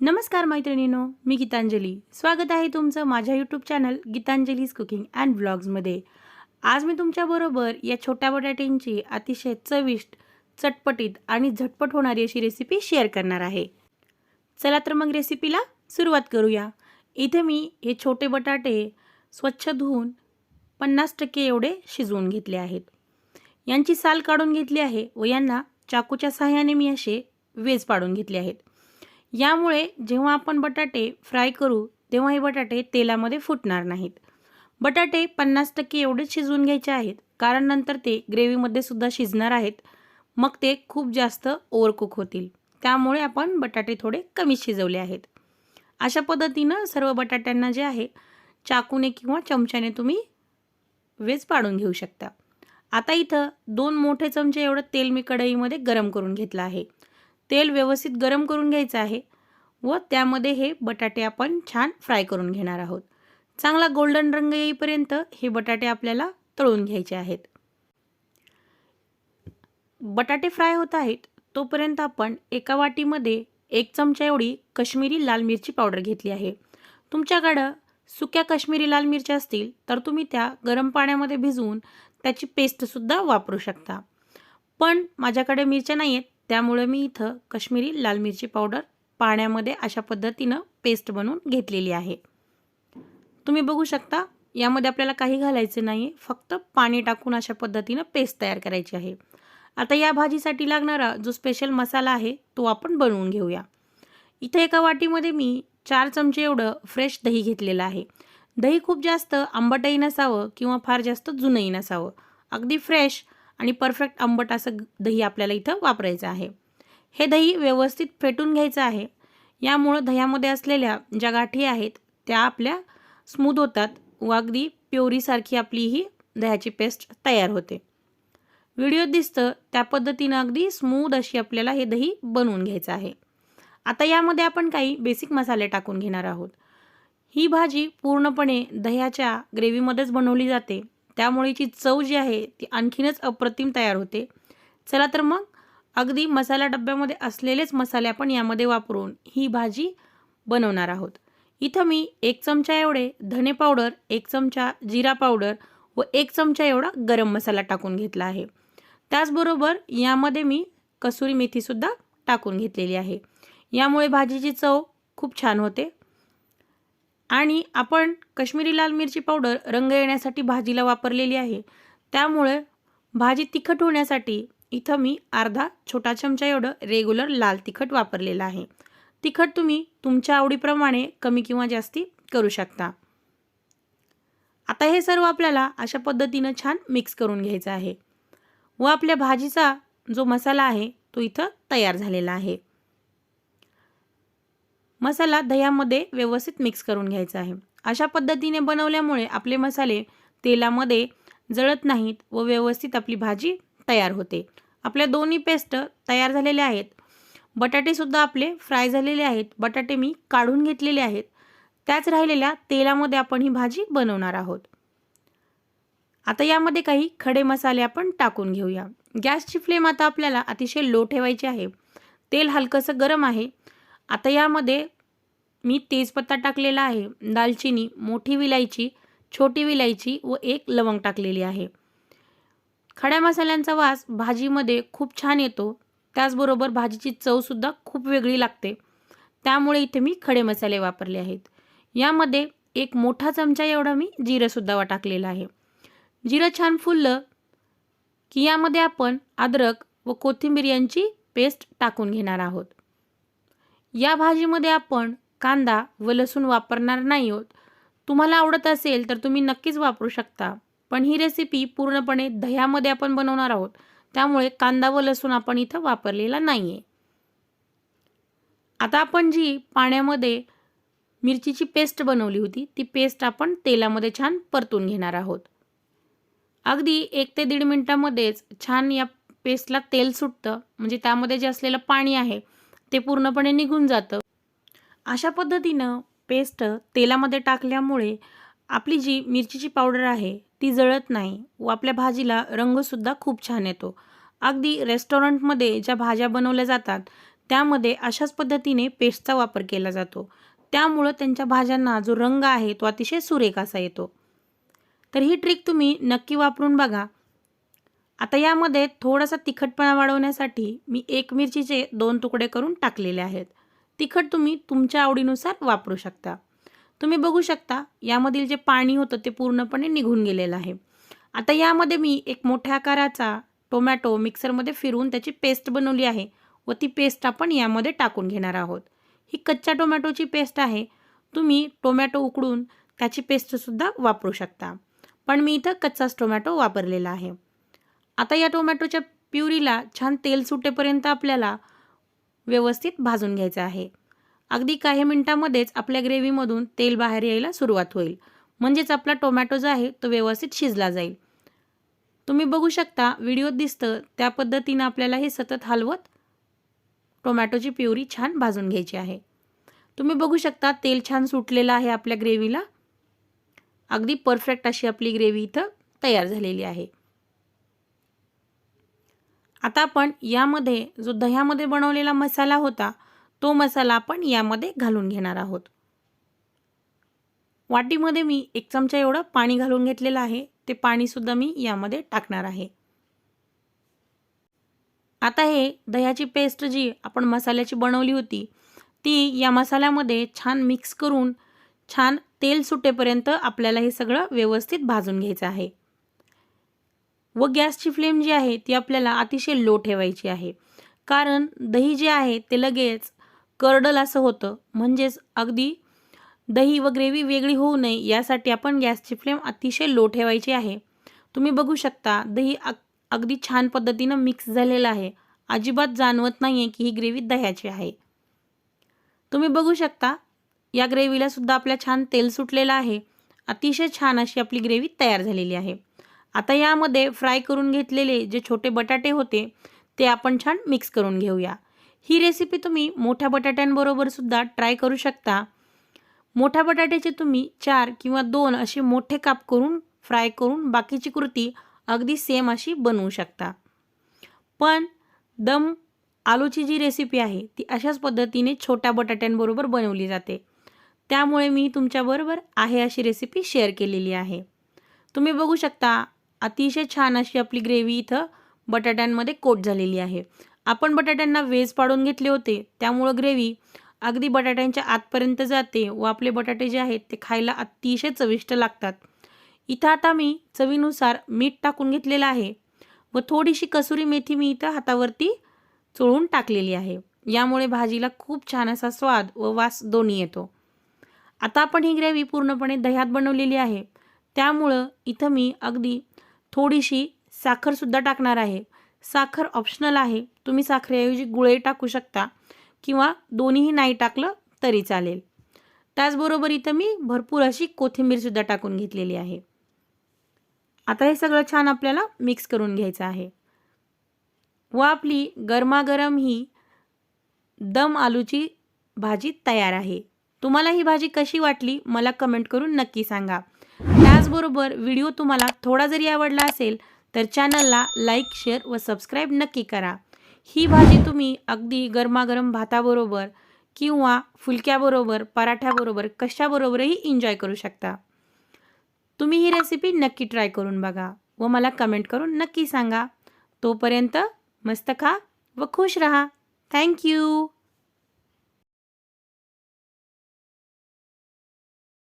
नमस्कार मैत्रिणींनो मी गीतांजली. स्वागत आहे तुमचं माझ्या YouTube channel Geetanjali's cooking and ब्लॉग्समध्ये आज मी तुमच्याबरोबर या छोट्या बटाट्यांची अतिशय चविष्ट चटपटीत आणि झटपट होणारी अशी रेसिपी शेअर करणार आहे. चला तर मग रेसिपीला सुरुवात करूया. इथे मी हे छोटे बटाटे स्वच्छ धुवून पन्नास टक्के एवढे शिजवून घेतले आहेत. यांची साल काढून घेतली आहे व यांना चाकूच्या सहाय्याने मी असे वेज पाडून घेतले आहेत. यामुळे जेव्हा आपण बटाटे फ्राय करू तेव्हा हे बटाटे तेलामध्ये फुटणार नाहीत. बटाटे पन्नास टक्के एवढेच शिजवून घ्यायचे आहेत. कारण नंतर ते ग्रेव्हीमध्ये सुद्धा शिजणार आहेत. मग ते खूप जास्त ओव्हरकुक होतील. त्यामुळे आपण बटाटे थोडे कमी शिजवले आहेत. अशा पद्धतीनं सर्व बटाट्यांना जे आहे चाकूने किंवा चमच्याने तुम्ही वेज पाडून घेऊ शकता. आता इथं दोन मोठे चमचे एवढं तेल मी कढईमध्ये गरम करून घेतलं आहे. तेल व्यवस्थित गरम करून घ्यायचं आहे व त्यामध्ये हे बटाटे आपण छान फ्राय करून घेणार आहोत. चांगला गोल्डन रंग येईपर्यंत हे बटाटे आपल्याला तळून घ्यायचे आहेत. बटाटे फ्राय होत आहेत तोपर्यंत आपण एका वाटीमध्ये एक चमचा एवढी कश्मीरी लाल मिरची पावडर घेतली आहे. तुमच्याकडं सुक्या कश्मीरी लाल मिरच्या असतील तर तुम्ही त्या गरम पाण्यामध्ये भिजवून त्याची पेस्टसुद्धा वापरू शकता. पण माझ्याकडे मिरच्या नाही आहेत त्यामुळे मी इथं कश्मीरी लाल मिरची पावडर पाण्यामध्ये अशा पद्धतीनं पेस्ट बनवून घेतलेली आहे. तुम्ही बघू शकता यामध्ये आपल्याला काही घालायचं नाही फक्त पाणी टाकून अशा पद्धतीनं पेस्ट तयार करायची आहे. आता या भाजीसाठी लागणारा जो स्पेशल मसाला आहे तो आपण बनवून घेऊया. इथे एका वाटीमध्ये मी चार चमचे एवढं फ्रेश दही घेतलेलं आहे. दही खूप जास्त आंबटही नसावं किंवा फार जास्त जुनंही नसावं. अगदी फ्रेश आणि परफेक्ट आंबट असं दही आपल्याला इथं वापरायचं आहे. हे दही व्यवस्थित फेटून घ्यायचं आहे. यामुळं दह्यामध्ये असलेल्या ज्या गाठी आहेत त्या आपल्या स्मूद होतात व अगदी प्युरीसारखी आपली ही दह्याची पेस्ट तयार होते. व्हिडिओत दिसतं त्या पद्धतीनं अगदी स्मूद अशी आपल्याला हे दही बनवून घ्यायचं आहे. आता यामध्ये आपण काही बेसिक मसाले टाकून घेणार आहोत. ही भाजी पूर्णपणे दह्याच्या ग्रेव्हीमध्येच बनवली जाते. त्यामुळे हिची चव जी आहे ती आणखीनच अप्रतिम तयार होते. चला तर मग अगदी मसाला डब्यामध्ये असलेलेच मसाले आपण यामध्ये वापरून ही भाजी बनवणार आहोत. इथं मी एक चमचा एवढे धने पावडर एक चमचा जिरा पावडर व एक चमचा एवढा गरम मसाला टाकून घेतला आहे. त्याचबरोबर यामध्ये मी कसुरी मेथीसुद्धा टाकून घेतलेली आहे. यामुळे भाजीची चव खूप छान होते. आणि आपण कश्मीरी लाल मिरची पावडर रंग येण्यासाठी भाजीला वापरलेली आहे. त्यामुळे भाजी तिखट होण्यासाठी इथं मी अर्धा छोटा चमचा एवढं रेग्युलर लाल तिखट वापरलेलं आहे. तिखट तुम्ही तुमच्या आवडीप्रमाणे कमी किंवा जास्ती करू शकता. आता हे सर्व आपल्याला अशा पद्धतीनं छान मिक्स करून घ्यायचं आहे. व आपल्या भाजीचा जो मसाला आहे तो इथं तयार झालेला आहे. मसाला दह्यामध्ये व्यवस्थित मिक्स करून घ्यायचा आहे. अशा पद्धतीने बनवल्यामुळे आपले मसाले तेलामध्ये जळत नाहीत व व्यवस्थित आपली भाजी तयार होते. आपल्या दोन्ही पेस्ट तयार झालेल्या आहेत. बटाटेसुद्धा आपले फ्राय झालेले आहेत. बटाटे मी काढून घेतलेले आहेत. त्याच राहिलेल्या तेलामध्ये आपण ही भाजी बनवणार आहोत. आता यामध्ये काही खडे मसाले आपण टाकून घेऊया. गॅसची फ्लेम आता आपल्याला अतिशय लो ठेवायची आहे. तेल हलकंसं गरम आहे. आता यामध्ये मी तेजपत्ता टाकलेला आहे दालचिनी मोठी विलायची छोटी विलायची व एक लवंग टाकलेली आहे. खड्या मसाल्यांचा वास भाजीमध्ये खूप छान येतो. त्याचबरोबर भाजीची चवसुद्धा खूप वेगळी लागते. त्यामुळे इथे मी खडे मसाले वापरले आहेत. यामध्ये एक मोठा चमचा एवढा मी जिरंसुद्धा टाकलेला आहे. जिरं छान फुललं की यामध्ये आपण अद्रक व कोथिंबीर यांची पेस्ट टाकून घेणार आहोत. या भाजीमध्ये आपण कांदा व लसूण वापरणार नाही आहोत. तुम्हाला आवडत असेल तर तुम्ही नक्कीच वापरू शकता. पण ही रेसिपी पूर्णपणे दह्यामध्ये आपण बनवणार आहोत. त्यामुळे कांदा व लसूण आपण इथं वापरलेला नाही आहे आता आपण जी पाण्यामध्ये मिरचीची पेस्ट बनवली होती ती पेस्ट आपण तेलामध्ये छान परतून घेणार आहोत. अगदी एक ते दीड मिनटामध्येच छान या पेस्टला तेल सुटतं. म्हणजे त्यामध्ये जे असलेलं पाणी आहे ते पूर्णपणे निघून जातं. अशा पद्धतीनं पेस्ट तेलामध्ये टाकल्यामुळे आपली जी मिरचीची पावडर आहे ती जळत नाही व आपल्या भाजीला रंगसुद्धा खूप छान येतो. अगदी रेस्टॉरंटमध्ये ज्या भाज्या बनवल्या जातात त्यामध्ये अशाच पद्धतीने पेस्टचा वापर केला जातो. त्यामुळं त्यांच्या भाज्यांना जो रंग आहे तो अतिशय सुरेख असा येतो. तर ही ट्रिक तुम्ही नक्की वापरून बघा. आता यामध्ये थोडासा तिखटपणा वाढवण्यासाठी मी एक मिरचीचे दोन तुकडे करून टाकलेले आहेत. तिखट तुम्ही तुमच्या आवडीनुसार वापरू शकता. तुम्ही बघू शकता यामधील जे पाणी होतं ते पूर्णपणे निघून गेलेलं आहे. आता यामध्ये मी एक मोठ्या आकाराचा टोमॅटो मिक्सरमध्ये फिरवून त्याची पेस्ट बनवली आहे व ती पेस्ट आपण यामध्ये टाकून घेणार आहोत. ही कच्च्या टोमॅटोची पेस्ट आहे. तुम्ही टोमॅटो उकडून त्याची पेस्टसुद्धा वापरू शकता. पण मी इथं कच्चाच टोमॅटो वापरलेला आहे. आता या टोमॅटोच्या प्युरीला छान तेल सुटेपर्यंत आपल्याला व्यवस्थित भाजून घ्यायचं आहे. अगदी काही मिनटामध्येच आपल्या ग्रेव्हीमधून तेल बाहेर यायला सुरुवात होईल. म्हणजेच आपला टोमॅटो जो आहे तो व्यवस्थित शिजला जाईल. तुम्ही बघू शकता व्हिडिओत दिसतं त्या पद्धतीनं आपल्याला हे सतत हलवत टोमॅटोची प्युरी छान भाजून घ्यायची आहे. तुम्ही बघू शकता तेल छान सुटलेलं आहे आपल्या ग्रेव्हीला. अगदी परफेक्ट अशी आपली ग्रेव्ही इथं तयार झालेली आहे. आता आपण यामध्ये जो दह्यामध्ये बनवलेला मसाला होता तो मसाला आपण यामध्ये घालून घेणार आहोत. वाटीमध्ये मी एक चमचा एवढं पाणी घालून घेतलेलं आहे. ते पाणीसुद्धा मी यामध्ये टाकणार आहे. आता हे दह्याची पेस्ट जी आपण मसाल्याची बनवली होती ती या मसाल्यामध्ये छान मिक्स करून छान तेल सुटेपर्यंत आपल्याला हे सगळं व्यवस्थित भाजून घ्यायचं आहे. व गॅसची फ्लेम जी आहे ती आपल्याला अतिशय लो ठेवायची आहे. कारण दही जे आहे ते लगेच करडल असं होतं. म्हणजेच अगदी दही व ग्रेव्ही वेगळी होऊ नये यासाठी आपण गॅसची फ्लेम अतिशय लो ठेवायची आहे. तुम्ही बघू शकता दही अग अगदी छान पद्धतीनं मिक्स झालेलं आहे. अजिबात जाणवत नाही आहे की ही ग्रेव्ही दह्याची आहे. तुम्ही बघू शकता या ग्रेव्हीला सुद्धा आपल्या छान तेल सुटलेलं आहे. अतिशय छान अशी आपली ग्रेव्ही तयार झालेली आहे. आता यामध्ये फ्राय करून घेतलेले जे छोटे बटाटे होते ते आपण छान मिक्स करून घेऊया. ही रेसिपी तुम्ही मोठ्या बटाट्यांबरोबर सुद्धा ट्राय करू शकता. मोठ्या बटाट्याचे तुम्ही चार किंवा दोन असे मोठे काप करून फ्राय करून बाकीची कृती अगदी सेम अशी बनवू शकता. पण दम आलूची जी रेसिपी आहे ती अशाच पद्धतीने छोट्या बटाट्यांबरोबर बनवली जाते. त्यामुळे मी तुमच्याबरोबर आहे अशी रेसिपी शेअर केलेली आहे. तुम्ही बघू शकता अतिशय छान अशी आपली ग्रेव्ही इथं बटाट्यांमध्ये कोट झालेली आहे. आपण बटाट्यांना वेज पाडून घेतले होते त्यामुळं ग्रेव्ही अगदी बटाट्यांच्या आतपर्यंत जाते व आपले बटाटे जे आहेत ते खायला अतिशय चविष्ट लागतात. इथं आता मी चवीनुसार मीठ टाकून घेतलेलं आहे व थोडीशी कसुरी मेथी मी इथं हातावरती चोळून टाकलेली आहे. यामुळे भाजीला खूप छान असा स्वाद व वास दोन्ही येतो. आता आपण ही ग्रेव्ही पूर्णपणे दह्यात बनवलेली आहे. त्यामुळं इथं मी अगदी थोडीशी साखरसुद्धा टाकणार आहे. साखर ऑप्शनल आहे. तुम्ही साखरेऐवजी गुळे टाकू शकता किंवा दोन्हीही नाही टाकलं तरी चालेल. त्याचबरोबर इथं मी भरपूर अशी कोथिंबीरसुद्धा टाकून घेतलेली आहे. आता हे सगळं छान आपल्याला मिक्स करून घ्यायचं आहे. व आपली गरमागरम ही दम आलूची भाजी तयार आहे. तुम्हाला ही भाजी कशी वाटली मला कमेंट करून नक्की सांगा. त्याचबरोबर व्हिडिओ तुम्हाला थोडा जरी आवडला असेल तर चॅनलला लाईक शेअर व सबस्क्राईब नक्की करा. ही भाजी तुम्ही अगदी गरमागरम भाताबरोबर किंवा फुलक्याबरोबर पराठ्याबरोबर कशाबरोबरही एन्जॉय करू शकता. तुम्ही ही रेसिपी नक्की ट्राय करून बघा व मला कमेंट करून नक्की सांगा. तोपर्यंत मस्त खा व खुश रहा. थँक्यू